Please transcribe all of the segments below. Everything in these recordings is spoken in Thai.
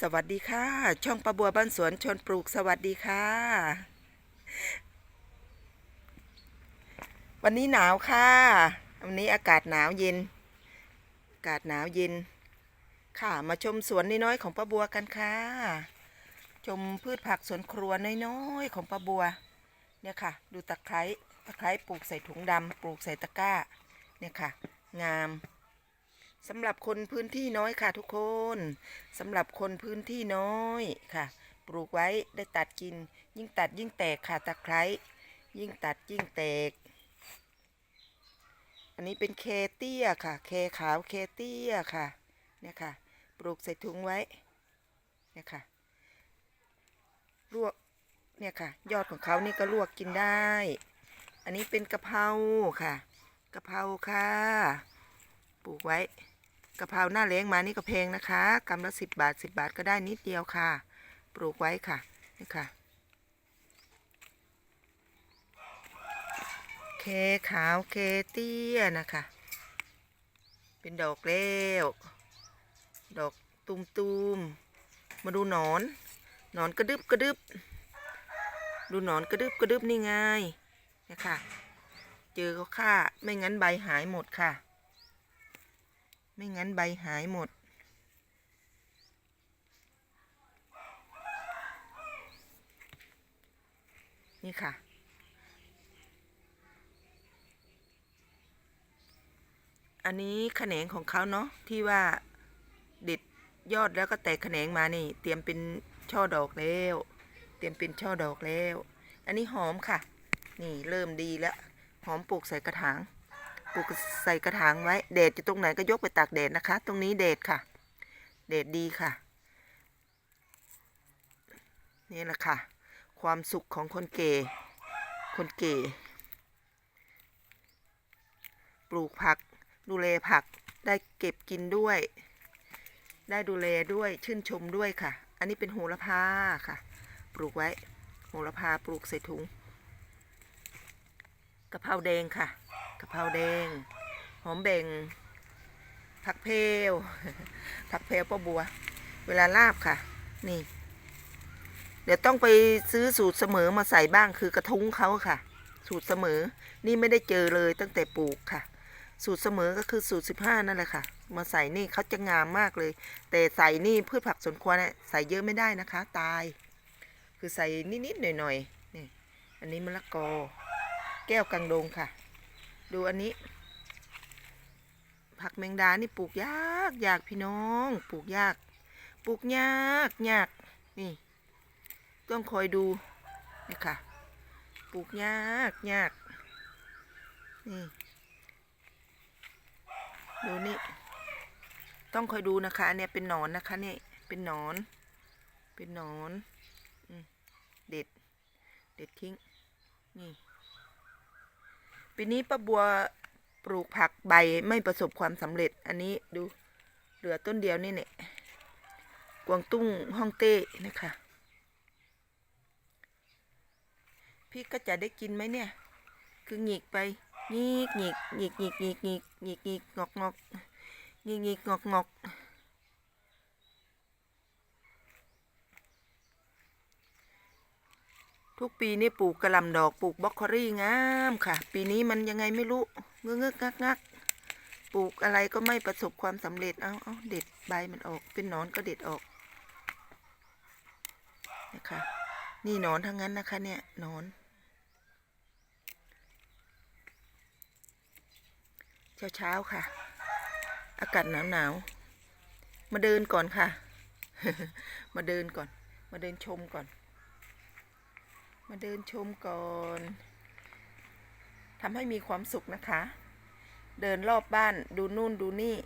สวัสดีค่ะ ช่องประบัวบ้านสวนชนปลูกสวัสดีค่ะ วันนี้หนาวค่ะวันนี้อากาศหนาวเย็น อากาศหนาวเย็น ค่ะมาชมสวนน้อยๆของป้าบัวกันค่ะ ชมพืชผักสวนครัวน้อยๆของป้าบัว เนี่ยค่ะ ดูตะไคร้ตะไคร้ปลูกใส่ถุงดำปลูกใส่ตะกร้า เนี่ยค่ะ งาม สำหรับคนพื้นที่น้อยค่ะทุกคนสำหรับคนพื้นที่น้อยค่ะ ปลูกไว้ได้ตัดกิน ยิ่งตัดยิ่งแตกค่ะตะไคร้ยิ่งตัดยิ่งแตก อันนี้เป็นเคเตี้ยค่ะ เคขาวเคเตี้ยค่ะเนี่ยค่ะ ปลูกใส่ถุงไว้เนี่ยค่ะลวกเนี่ยค่ะ ยอดของเขานี่ก็ลวกกินได้ อันนี้เป็นกะเพราค่ะกะเพราค่ะปลูกไว้ กะเพราหน้าเล้งมานี่ก็แพงนะคะกำละสิบบาทสิบบาทก็ได้นิดเดียวค่ะ ปลูกไว้ค่ะนี่ค่ะเคขาวเคเตี้ยนะคะ เป็นดอกแล้วดอกตุมตุมๆมาดูหนอน หนอนกระดึบกระดึบ ดูหนอนกระดึบกระดึบนี่ไงนะคะเจอเขาฆ่าไม่งั้นใบหายหมดค่ะ ไม่งั้นใบหายหมด นี่ค่ะ อันนี้แขนงของเขาเนาะที่ว่าเด็ดยอดแล้วก็แตกแขนงมานี่ เตรียมเป็นช่อดอกแล้ว เตรียมเป็นช่อดอกแล้ว อันนี้หอมค่ะ นี่เริ่มดีแล้ว หอมปลูกใส่กระถาง ปลูกใส่กระถางไว้แดดอยู่ตรงไหนก็ยกไปตากแดดนะคะ ตรงนี้แดดค่ะแดดดีค่ะ นี่แหละค่ะ ความสุขของคนเก๋คนเก๋ปลูกผัก ดูแลผักได้เก็บกินด้วย ได้ดูแลด้วยชื่นชมด้วยค่ะ อันนี้เป็นโหระพาค่ะ ปลูกไว้โหระพาปลูกใส่ถุงกะเพราแดงค่ะ กะเพราแดง หอมแบ่งผักเพลวผักเพลวป้าบัว เวลาลาบค่ะ นี่ เดี๋ยวต้องไปซื้อสูตรเสมอมาใส่บ้างคือกระทุ้งเขาค่ะ สูตรเสมอ นี่ไม่ได้เจอเลยตั้งแต่ปลูกค่ะ สูตรเสมอก็คือสูตรสิบห้านั่นแหละค่ะ มาใส่นี่เขาจะงามมากเลย แต่ใส่นี่พืชผักสวนครัวเนี่ยใส่เยอะไม่ได้นะคะ ตาย คือใส่นิดๆหน่อยๆนี่อันนี้มะละกอ แก้วกังดงค่ะ ดูอันนี้ ผักแมงดานี่ปลูกยากยากพี่น้อง ปลูกยาก ปลูกยากยากนี่ ต้องคอยดูนี่ค่ะ ปลูกยากยากนี่ดูนี่ ต้องคอยดูนะคะ เนี่ยเป็นหนอนนะคะเนี่ยเป็นหนอน เป็นหนอนอเด็ด เด็ดทิ้ง นี่ ปีนี้ป้าบัวปลูกผักใบไม่ประสบความสำเร็จ อันนี้ดูเหลือต้นเดียวนี่เนี่ยกวางตุ้งฮ่องเต้นะคะพี่ก็จะได้กินไหมเนี่ย คือหงิกไปหงิกหงิกหงิกหงิกหงิกหงิกหงิกหงิกงอกงอกหงิกหงิกงอกงอก ทุกปีนี่ปลูกกระลำดอกปลูกบล็อกโครี่งามค่ะ ปีนี้มันยังไงไม่รู้เงื้อเงือกงักงักปลูกอะไรก็ไม่ประสบความสำเร็จเอาเอาเด็ดใบมันออก เป็นหนอนก็เด็ดออกนะคะนี่หนอนทั้งนั้นนะคะ เนี่ยหนอน เช้าเช้าๆค่ะ อากาศหนาวหนาวๆมาเดินก่อนค่ะ มาเดินก่อน มาเดินชมก่อน มาเดินชมก่อนทำให้มีความสุขนะคะ เดินรอบบ้านดูนู่นดูนี่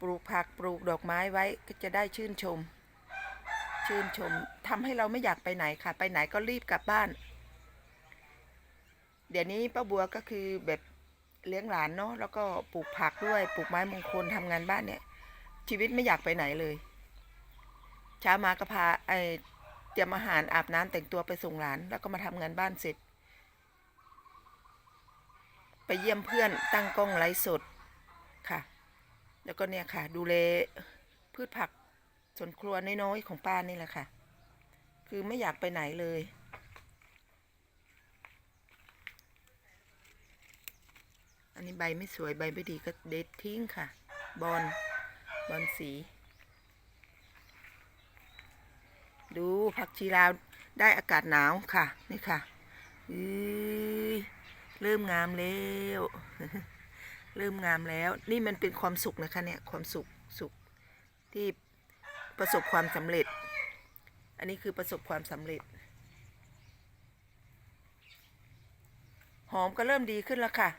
ปลูกผักปลูกดอกไม้ไว้ก็จะได้ชื่นชม ชื่นชมทำให้เราไม่อยากไปไหนค่ะ ไปไหนก็รีบกลับบ้าน เดี๋ยวนี้ป้าบัวก็คือแบบเลี้ยงหลานเนาะแล้วก็ปลูกผักด้วยปลูกไม้มงคลทำงานบ้านเนี่ย ชีวิตไม่อยากไปไหนเลย เช้ามาก็พาไอ เตรียมอาหารอาบน้ำแต่งตัวไปส่งหลาน แล้วก็มาทำงานบ้านเสร็จ ไปเยี่ยมเพื่อนตั้งกล้องไลฟ์สดค่ะ แล้วก็เนี่ยค่ะ ดูแลพืชผักส่วนครัวน้อยๆของป้านี่แหละค่ะ คือไม่อยากไปไหนเลย อันนี้ใบไม่สวยใบไม่ดีก็เด็ดทิ้งค่ะ บอลบอลสี ดูผักชีลาวได้อากาศหนาวค่ะ นี่ค่ะอื้ยเริ่มงามแล้ว เริ่มงามแล้ว นี่มันเป็นความสุขนะคะเนี่ยความสุขสุขที่ประสบความสำเร็จ อันนี้คือประสบความสำเร็จ หอมก็เริ่มดีขึ้นแล้วค่ะ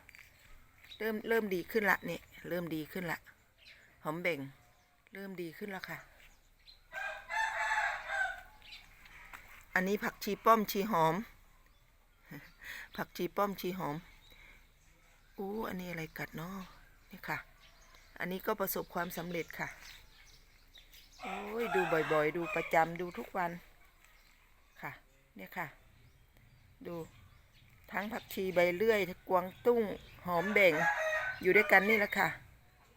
เริ่มเริ่มดีขึ้นละเนี่ยเริ่มดีขึ้นละ หอมเบ่ง เริ่มดีขึ้นแล้วค่ะ อันนี้ผักชีป้อมชีหอม ผักชีป้อมชีหอม อู้อันนี้อะไรกัดเนาะนี่ค่ะ อันนี้ก็ประสบความสำเร็จค่ะ โอ้ยดูบ่อยๆ ดูประจำดูทุกวัน ค่ะ เนี่ยค่ะ ดูทั้งผักชีใบเลื่อย กวางตุ้ง หอมแบ่ง อยู่ด้วยกันนี่แหละค่ะ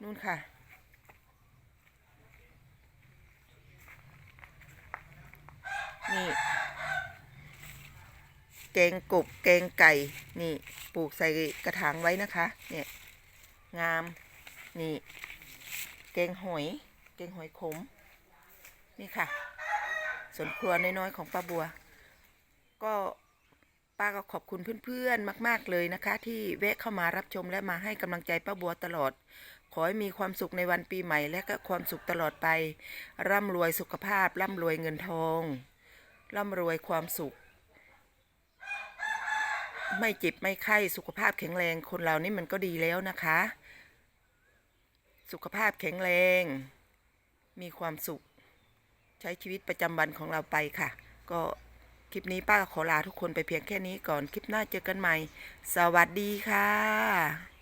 นู่นค่ะนี่ กงกบแกงไก่นี่ปลูกใส่กระถางไว้นะคะ เนี่ยงามนี่แกงหอยแกงหอยขม นี่ค่ะส่วนครัวน้อยๆของป้าบัว ก็ป้าก็ขอบคุณเพื่อนๆ มากๆเลยนะคะ ที่แวะเข้ามารับชมและมาให้กำลังใจป้าบัวตลอด ขอให้มีความสุขในวันปีใหม่ และก็ความสุขตลอดไป ร่ำรวยสุขภาพ ร่ำรวยเงินทอง ร่ำรวยความสุข ไม่เจ็บไม่ไข้สุขภาพแข็งแรง คนเรานี่มันก็ดีแล้วนะคะ สุขภาพแข็งแรง มีความสุข ใช้ชีวิตประจำวันของเราไปค่ะ ก็คลิปนี้ป้าขอลาทุกคนไปเพียงแค่นี้ก่อน คลิปหน้าเจอกันใหม่ สวัสดีค่ะ